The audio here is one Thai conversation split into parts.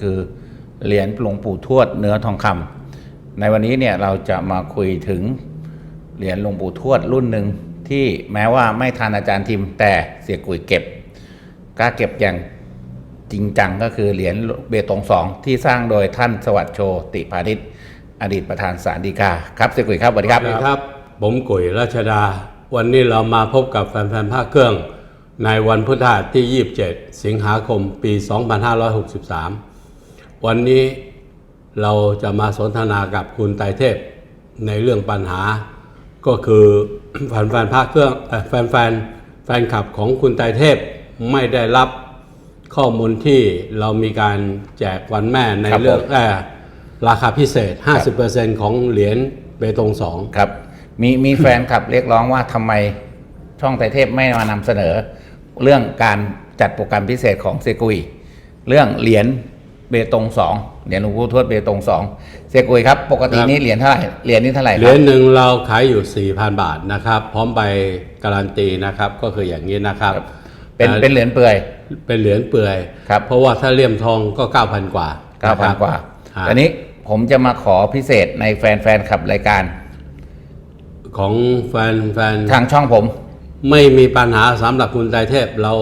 คือเหรียญหลวงปู่ทวดเนื้อทองคำในวันนี้เนี่ยเราจะมาคุยถึงเหรียญหลวงปู่ทวดรุ่นหนึ่งที่แม้ว่าไม่ทันอาจารย์ทิมแต่เสียกุยเก็บกล้าเก็บอย่างจริงจังก็คือเหรียญเบตงสองที่สร้างโดยท่านสวัสดิ์โชติพาณิชย์อดีตประธานศาลฎีกาครับเสียกุยครับสวัสดีครับสวัสดีครับ ผมกุยราชดา วันนี้เรามาพบกับแฟนๆภาคเครื่อง ในวันพุธที่ 27 สิงหาคมปี 2563 วันนี้เราจะมาสนทนากับคุณไตรเทพในเรื่องปัญหา ก็คือแฟนๆภาคเครื่องเอ่อแฟนๆแฟนคลับของคุณไตรเทพไม่ได้รับข้อมูลที่เรามีการแจกวันแม่ในครับเรื่องผม เอ่อราคาพิเศษ 50%ของเหรียญเบตงสอง ครับมีมีแฟนคลับเรียกร้องว่าทำไมช่องไตรเทพไม่มานำเสนอ เรื่องการจัดโปรแกรมพิเศษของเซกุย เรื่องเหรียญ เบตงสองเหรียญหลวงปู่ทวดเบตงสองเซกุยครับ ปกตินี้เหรียญเท่าไหร่เหรียญนี้เท่าไหร่คเหรีรัยบญหนึ่งเราขายอยู่ 4,000 บาทนะครับ พร้อมใบการันตีนะครับก็คืออย่างนี้นะครับ เป็นเป็นเหรียญเปลือย เป็นเหรียญเปลือย ครับ เพราะว่าถ้าเลี่ยมทองก็ 9,000 กว่าเก้าพันกว่าฮะตอนนี้ผมจะมาขอพิเศษในแฟนแฟนคลับรายการ ของแฟนแฟนทางช่องผมไม่มีปัญหาสำหรับคุณไตรเทพเรา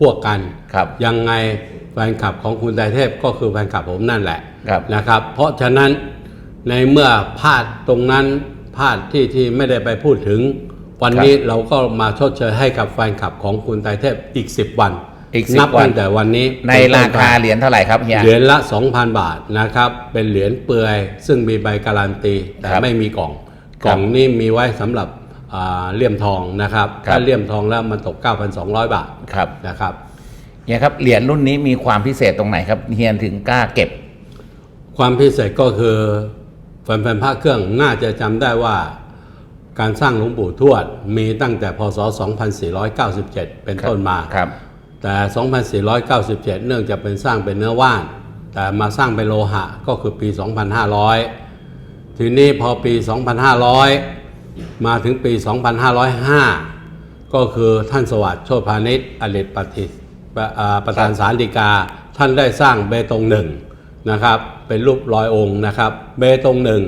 พวกกัน ครับ ยังไง แฟนคลับของคุณไตรเทพก็คือแฟนคลับผมนั่นแหละครับนะครับ เพราะฉะนั้นในเมื่อพลาดตรงนั้นพลาดที่ที่ไม่ได้ไปพูดถึง วันนี้เราก็มาชดเชยให้กับแฟนคลับของคุณไตรเทพอีก 10 วันอีก10นับวันตั้งแต่วันนี้ในราคาเหรียญเท่าไหร่ครับเฮียเหรียญละ 2,000 บาทนะครับ เป็นเหรียญเปลือยซึ่งมีใบการันตี แต่ครับไม่มีกล่องครับกล่องนี้มีไว้สำหรับอ่าเลี่ยมทองนะครับครับถ้าเลี่ยมทองแล้วมันตก 9,200 บาทครับนะครับ เฮียครับเหรียญรุ่นนี้มีความพิเศษตรงไหนครับเฮียถึงกล้าเก็บ ความพิเศษก็คือแฟนๆพระเครื่องน่าจะจำได้ว่า การสร้างหลวงปู่ทวดมีตั้งแต่พศ 2497 เป็นต้นมา ครับ แต่ 2497 เนื่องจากเป็นสร้างเป็นเนื้อว่าน แต่มาสร้างเป็นโลหะก็คือปี 2500 ทีนี้พอปี 2500 มาถึงปี 2505 ก็คือท่านสวัสดิ์โชติพาณิชย์อดิตปฏิ ประอ่าประธานศาลฎีกา ท่านได้สร้างเบตงหนึ่งนะครับ เป็นรูปร้อยองค์นะครับ เบตงหนึ่ง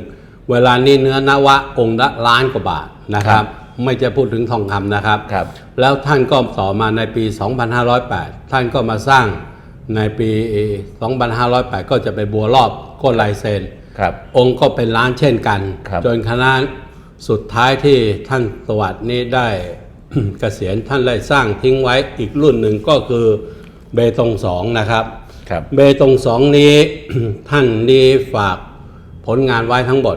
เวลานี้เนื้อนวะองค์ละล้านกว่าบาทนะครับไม่จะพูดถึงทองคำนะครับ ครับ แล้วท่านก็ต่อมาในปี 2508 ท่านก็มาสร้างในปี 2508 ก็จะเป็นบัวรอบก้นลายเซน ครับ องค์ก็เป็นล้านเช่นกัน ครับจนคณะสุดท้ายที่ท่านสวัสดิ์นี้ได้ เกษียณท่านได้สร้างทิ้งไว้อีกรุ่นหนึ่งก็คือเบตงสองนะครับครับเบตงสองนี้ท่านนี้ฝากผลงานไว้ทั้งหมด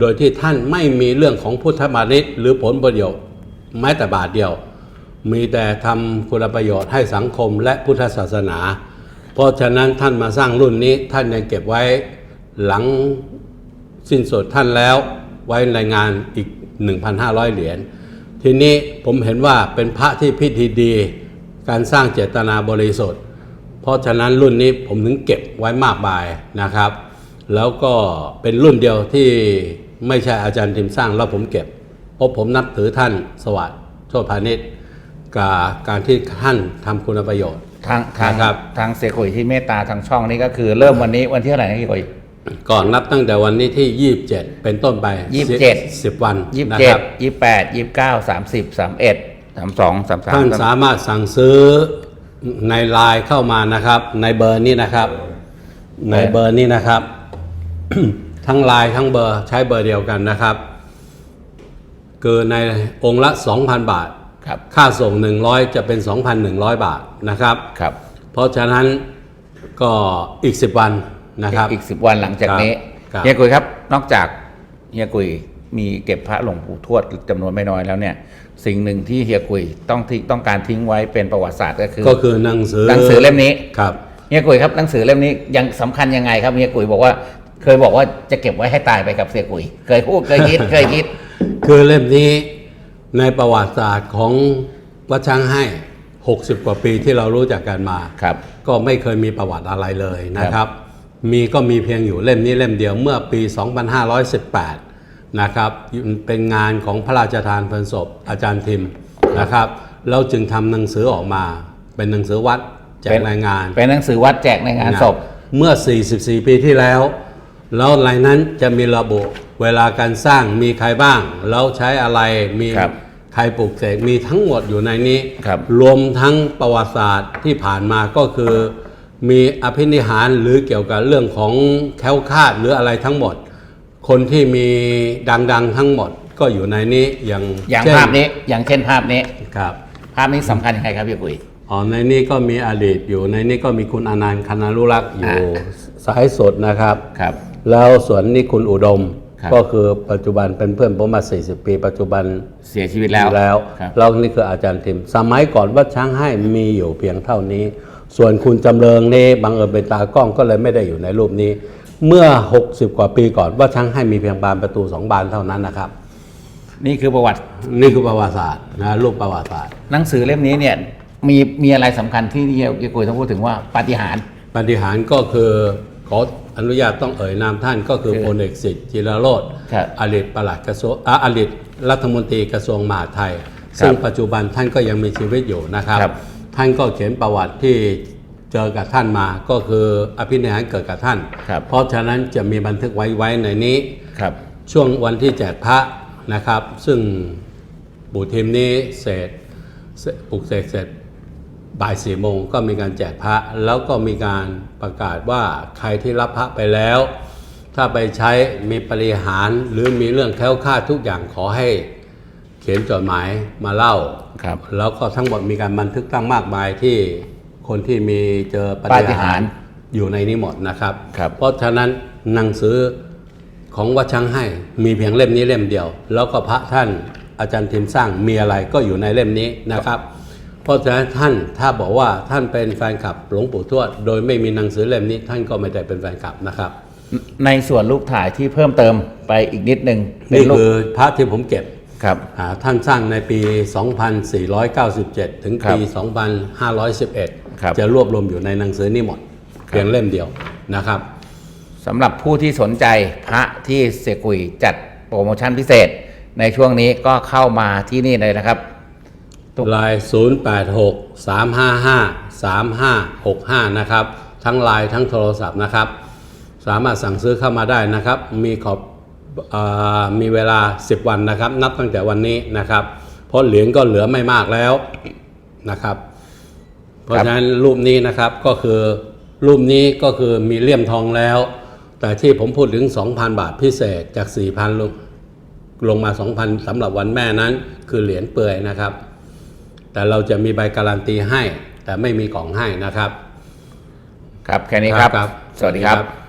โดยที่ท่านไม่มีเรื่องของพุทธมานิตหรือผลประโยชน์แม้แต่บาทเดียว มีแต่ทำคุณประโยชน์ให้สังคมและพุทธศาสนา เพราะฉะนั้นท่านมาสร้างรุ่นนี้ท่านยังเก็บไว้หลังสิ้นสุดท่านแล้วไว้ในงานอีก 1,500 เหรียญ ทีนี้ผมเห็นว่าเป็นพระที่พิธีดี การสร้างเจตนาบริสุทธิ์ เพราะฉะนั้นรุ่นนี้ผมถึงเก็บไว้มากมายนะครับ แล้วก็เป็นรุ่นเดียวที่ไม่ใช่อาจารย์ทิมสร้างแล้วผมเก็บเพราะผมนับถือท่านสวัสดิ์โชติพาณิชย์กับการที่ท่านทำคุณประโยชน์ ทางทางนะครับ ทางเสียกุยที่เมตตาทางช่องนี้ก็คือเริ่มวันนี้วันที่เท่าไหร่นะพี่กุย ก่อนนับตั้งแต่วันนี้ที่ 27 เป็นต้นไป27 10 วันยี่สิบนะเจ็คดรับยี่สิบแปดยี่สิบเก้าสามสิบสามเอ็ดสามสองสามสามท่านสามารถสั่งซื้อในไลน์เข้ามานะครับ ในเบอร์นี้นะครับ ในเบอร์นี้นะครับ ทั้งไลน์ทั้งเบอร์ใช้เบอร์เดียวกันนะครับ คือในองค์ละ 2,000 บาท ครับค่าส่ง 100 จะเป็น 2,100 บาทนะครับ ครับ เพราะฉะนั้นก็อีก 10 วัน นะครับอีกสิบวันหลังจากนี้ครับเฮียกุยครับ นอกจากเฮียกุยมีเก็บพระหลวงปู่ทวดจำนวนไม่น้อยแล้วเนี่ย สิ่งหนึ่งที่เฮียกุยต้องทิ้งต้องการทิ้งไว้เป็นประวัติศาสตร์ก็คือ ก็คือหนังสือหนังสือเล่มนี้ครับเฮียกุยครับหนังสือเล่มนี้ยังสำคัญยังไงครับเฮียกุยบอกว่าเคยบอกว่าจะเก็บไว้ให้ตายไปกับเสียกุย เคยพูดเคยคิดเคยคิด คือเล่มนี้ในประวัติศาสตร์ของวัดช้างให้ 60 กว่าปีที่เรารู้จักกันมาครับ ก็ไม่เคยมีประวัติอะไรเลยนะครับ มีก็มีเพียงอยู่เล่มนี้เล่มเดียวเมื่อปี 2518 นะครับ เป็นงานของพระราชทานเพลินศพอาจารย์ทิมนะครับ เราจึงทำหนังสือออกมา เป็นหนังสือวัดแจเป็กนรายงาน เป็นหนังสือวัดแจกในงานศพ เมื่อ 44 ปีที่แล้ว แล้วรายนั้นจะมีระบุเวลาการสร้างมีใครบ้าง แล้วใช้อะไรมีครับใครปลูกเสกมีทั้งหมดอยู่ในนี้ครับรวมทั้งประวัติศาสตร์ที่ผ่านมาก็คือ มีอภินิหารหรือเกี่ยวกับเรื่องของแคล้วคลาดหรืออะไรทั้งหมด คนที่มีดังๆทั้งหมดก็อยู่ในนี้อย่างอย่างเช่ภาพนี้อย่างเช่นภาพนี้ ครับ ภาพนี้สำคัญยังไงครับพี่กุยอ๋อในนี้ก็มีอดีตอยู่ในนี้ก็มีคุณอนันต์คณารุรักษ์อยู่อ่า สายสดนะครับ ครับ แล้วส่วนนี้คุณอุดมครับ ก็คือปัจจุบันเป็นเพื่อนผมมา 40 ปี ปัจจุบันเสียชีวิตแล้วแล้วครับ แล้วนี่คืออาจารย์ทิม สมัยก่อนวัดช้างให้มีอยู่เพียงเท่านี้ ส่วนคุณจำเริงนี่บังเอิญเป็นตากล้องก็เลยไม่ได้อยู่ในรูปนี้ เมื่อ 60 กว่าปีก่อนวัดช้างให้มีเพียงบานประตูสองบานเท่านั้นนะครับ นี่คือประวัตินี่คือประวัติศาสตร์นะรูปประวัติศาสตร์หนังสือเล่มนี้เนี่ยมีมีอะไรสำคัญที่พี่กุยต้องพูดถึงว่าปาฏิหาริย์ปฏิหารย์ก็คือขออนุญาตต้องเอ่ยนามท่านก็คือคือพลเอกสิทธิ์จิรโรธครับอดีตปลัดกระทรวงอะอดีตรัฐมนตรีกระทรวงมหาดไทย ซึ่งปัจจุบันท่านก็ยังมีชีวิตอยู่นะครับครับ ท่านก็เขียนประวัติที่เจอกับท่านมาก็คืออภินิหารเกิดกับท่าน ครับเพราะฉะนั้นจะมีบันทึกไว้ไว้ในนี้ ครับ ช่วงวันที่แจกพระนะครับ ซึ่งปู่ทิมนี้เสร็จเสร็จปลุกเสกเสร็จบ่ายสี่โมงก็มีการแจกพระแล้วก็มีการประกาศว่าใครที่รับพระไปแล้ว ถ้าไปใช้มีปริหารหรือมีเรื่องแคล้วคลาดทุกอย่างขอให้ เขียนจดหมายมาเล่า ครับ แล้วก็ทั้งหมดมีการบันทึกตั้งมากมายที่คนที่มีเจอปปาฏิฏิหาหาริรย์ย์อยู่ในนี้หมดนะครับ ครับ เพราะฉะนั้นหนังสือของวัดช้างให้มีเพียงเล่มนี้เล่มเดียว แล้วก็พระท่านอาจารย์ทิมสร้างมีอะไรก็อยู่ในเล่มนี้นะครับ เพราะฉะนั้นท่านถ้าบอกว่าท่านเป็นแฟนคลับหลวงปู่ทวด โดยไม่มีหนังสือเล่มนี้ ท่านก็ไม่ได้เป็นแฟนคลับนะครับ ในส่วนรูปถ่ายที่เพิ่มเติมไปอีกนิดนึงเป็นนี่รูปคือพระที่ผมเก็บ ครับอ่าท่านสร้างในปี 2497 ถึงปีครับ2511ครับจะรวบรวมอยู่ในหนังสือนี้หมดเพียงเล่มเดียวนะครับสำหรับผู้ที่สนใจพระที่เสียกุยจัดโปรโมชั่นพิเศษ ในช่วงนี้ก็เข้ามาที่นี่เลยนะครับทุกลาย 086 355 3565 นะครับ ทั้งไลน์ทั้งโทรศัพท์นะครับ สามารถสั่งซื้อเข้ามาได้นะครับ มีขอบเออ มีเวลา 10 วันนะครับ นับตั้งแต่วันนี้นะครับ เพราะเหรียญก็เหลือไม่มากแล้วนะครับ เพราะฉะนั้นรูปนี้นะครับก็คือรูปนี้ก็คือมีเลี่ยมทองแล้ว แต่ที่ผมพูดถึง 2,000 บาทพิเศษจาก 4,000ลงลงมา 2,000สำหรับวันแม่นั้น คือเหรียญเปลือยนะครับ แต่เราจะมีใบการันตีให้ แต่ไม่มีกล่องให้นะครับ ครับแค่นี้ครับครับสวัสดีครับสวัสดีครับ